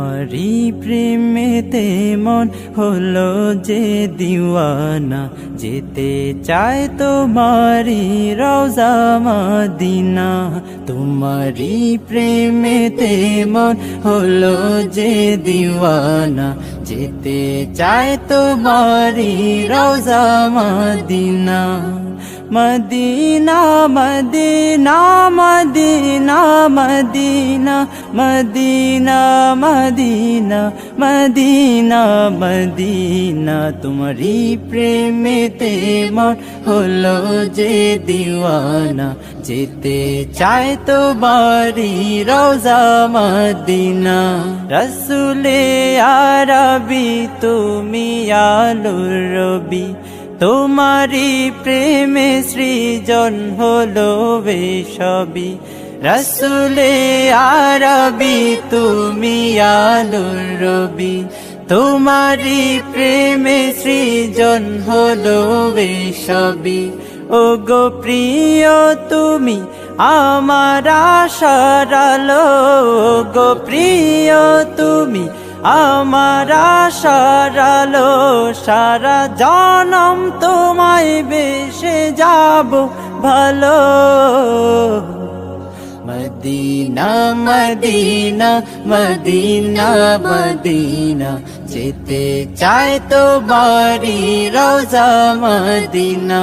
তোমারই প্রেমেতে মন হলো যে দিওয়ানা। যেতে চায় তোমারি রোজা মদিনা। তোমারই প্রেমেতে মন হলো যে দিওয়ানা। যেতে চায় তোমারি রোজা মদিনা। মদিনা মদিনা মদিনা মদিনা মদিনা মদিনা মদিনা মদিনা তোমারি প্রেমেতে মন হলো যে দিওয়ানা যেতে চায় তো বাড়ি রোজা মদিনা রসুলে আরবি তুমি আলুর রবি তোমারি প্রেমে সৃজন হলো বেশবি রসুলে আরবি, তুমি আলুর রবি। তোমারি প্রেমে সৃজন হলো বেশবি ও গো প্রিয়, তুমি আমার আশারালো গো প্রিয়, তুমি আমার আশারালো সারা জনম তোমায় বেশে যাব ভালো। মদিনা মদিনা মদিনা মদিনা, যেতে চায় তো বাড়ি, রোজা মদিনা।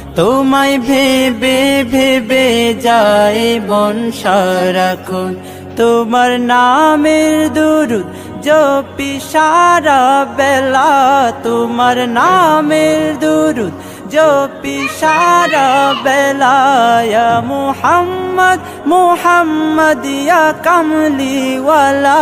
তোমায় ভেবে ভেবে যায় মন সারাক্ষণ তোমার নামের দুরুদ জপি সারা বেলা। তোমার নামের দুরুদ জপি সারা বেলা। মোহাম্মদ মুহাম্মদ মুহাম্মদ ইয়া কামলিওয়ালা।